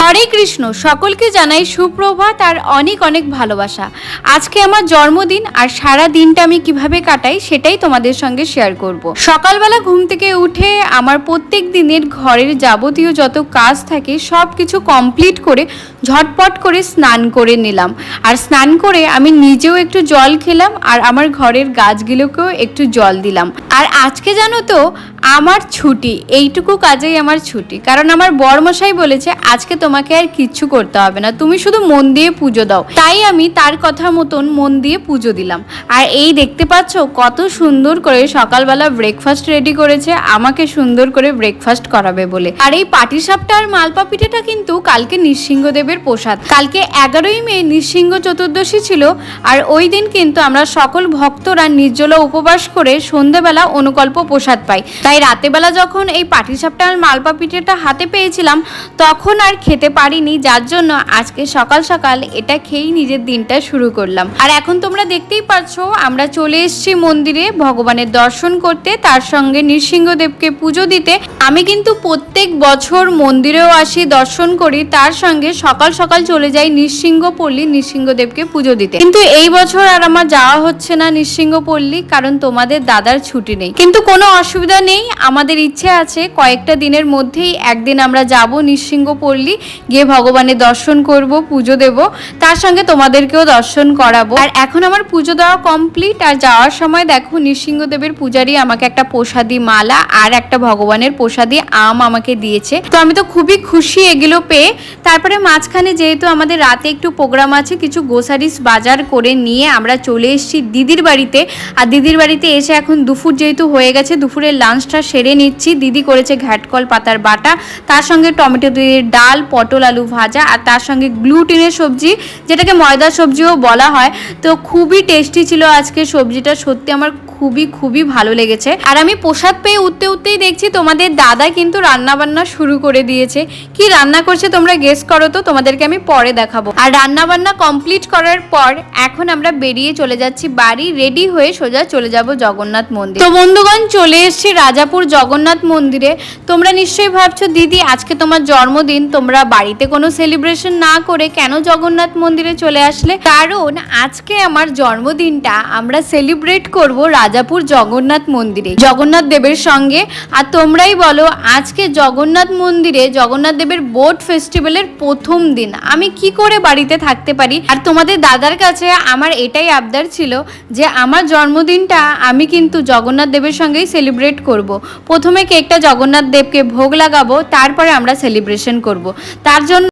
হরে কৃষ্ণ, সকলকে জানাই সুপ্রভাত আর অনেক অনেক ভালোবাসা। আজকে আমার জন্মদিন আর সারা দিনটা আমি কীভাবে কাটাই সেটাই তোমাদের সঙ্গে শেয়ার করব। সকালবেলা ঘুম থেকে উঠে আমার প্রত্যেক দিনের ঘরের যাবতীয় যত কাজ থাকে সব কিছু কমপ্লিট করে ঝটপট করে স্নান করে নিলাম। আর স্নান করে আমি নিজেও একটু জল খেলাম আর আমার ঘরের গাছগুলোকেও একটু জল দিলাম। আর আজকে জানো তো আমার ছুটি, এইটুকু কাজেই আমার ছুটি। কারণ আমার বরমশাই বলেছে, আজকে তোমাকে আর কিচ্ছু করতে হবে না, তুমি শুধু মন দিয়ে পুজো দাও। তাই আমি তার কথা মতন মন দিয়ে পুজো দিলাম। আর এই দেখতে পাচ্ছ কত সুন্দর করে সকালবেলা ব্রেকফাস্ট রেডি করেছে, আমাকে সুন্দর করে ব্রেকফাস্ট করাবে বলে। আর এই পাটিসাপটা আর মালপা পিঠেটা কিন্তু কালকে নৃসিংহদেবের প্রসাদ। কালকে এগারোই মে নৃসিংহ চতুর্দশী ছিল, আর ওই দিন কিন্তু আমরা সকল ভক্তরা নির্জলা উপবাস করে সন্ধেবেলা অনুকল্প প্রসাদ পাই। তাই রাতেবেলা যখন এই পাটিসাপটা আর মালপা পিঠেটা হাতে পেয়েছিলাম, তখন আর খেতে পারিনি, যার জন্য আজকে সকাল সকাল এটা খেয়েই নিজের দিনটা শুরু করলাম। আর এখন তোমরা দেখতেই পাচ্ছ, আমরা চলে এসেছি মন্দিরে ভগবানের দর্শন করতে, তার সঙ্গে নৃসিংহদেবকে পুজো দিতে। আমি কিন্তু প্রত্যেক বছর মন্দিরেও আসি, দর্শন করি, তার সঙ্গে সকাল সকাল চলে যাই নৃসিংহপল্লী, নৃসিংহদেবকে পুজো দিতে। কিন্তু এই বছর আর আমার যাওয়া হচ্ছে না নৃসিংহপল্লী, কারণ তোমাদের দাদার ছুটি নেই। কিন্তু কোনো অসুবিধা নেই, আমাদের ইচ্ছে আছে কয়েকটা দিনের মধ্যেই একদিন আমরা যাব নৃসিংহপল্লী, গিয়ে ভগবানের দর্শন করব, পুজো দেব, তার সঙ্গে তোমাদেরকেও দর্শন করাবো। আর এখন আমার পুজো দেওয়া কমপ্লিট, আর যাওয়ার সময় দেখো নৃসিংহদেবের পূজারি আমাকে একটা প্রসাদি মালা আর একটা ভগবানের প্রসাদি আম আমাকে দিয়েছে। তো আমি তো খুবই খুশি এগুলো পেয়ে। তারপরে মাঝখানে যেহেতু আমাদের রাতে একটু প্রোগ্রাম আছে, কিছু গোসারিস বাজার করে নিয়ে আমরা চলে এসেছি দিদির বাড়িতে। আর দিদির বাড়িতে এসে এখন দুপুর যেহেতু হয়ে গেছে। দুপুরের লাঞ্চটা সেরে নিচ্ছি। দিদি করেছে ঘ্যাটকল পাতার বাটা, তার সঙ্গে টমেটো দিয়ে ডাল, পটল, আলু ভাজা, আর তার সঙ্গে গ্লুটিনের সবজি, যেটাকে ময়দার সবজিও বলা হয়। তো খুবই টেস্টি ছিল আজকে সবজিটা। সত্যি আমার খুবই খুবই ভালো লেগেছে। আর আমি প্রসাদ পেয়ে উঠতে উঠতেই দেখছি তোমাদের দাদা কিন্তু রান্না বান্না শুরু করে দিয়েছে। কি রান্না করছে তোমরা গেস করো তো? তোমাদেরকে আমি পরে দেখাবো। আর রান্না বান্না কমপ্লিট করার পর এখন আমরা বেরিয়ে চলে যাচ্ছি বাড়ি রেডি হয়ে সোজা চলে যাব জগন্নাথ মন্দির। তো বন্ধুগণ, চলে এসেছি রাজাপুর জগন্নাথ মন্দিরে। তোমরা নিশ্চয়ই ভাবছ, দিদি, আজকে তোমার জন্মদিন, তোমরা বাড়িতে কোনো সেলিব্রেশন না করে কেন জগন্নাথ মন্দিরে চলে আসলে? কারণ আজকে আমার জন্মদিনটা আমরা সেলিব্রেট করব রাজাপুর জগন্নাথ মন্দিরে। জগন্নাথ দেবের সঙ্গে, আর তোমরাই বলো, আজকে জগন্নাথ মন্দিরে জগন্নাথ দেবের বোট ফেস্টিভ্যালের প্রথম দিন। আমি কি করে বাড়িতে থাকতে পারি? আর তোমাদের দাদার কাছে আমার এটাই আবদার ছিল যে, আমার জন্মদিনটা আমি কিন্তু জগন্নাথ দেবের সঙ্গেই সেলিব্রেট করব। প্রথমে কেকটা জগন্নাথ দেবকে ভোগ লাগাবো, তারপরে আমরা সেলিব্রেশন করব। তার জন্য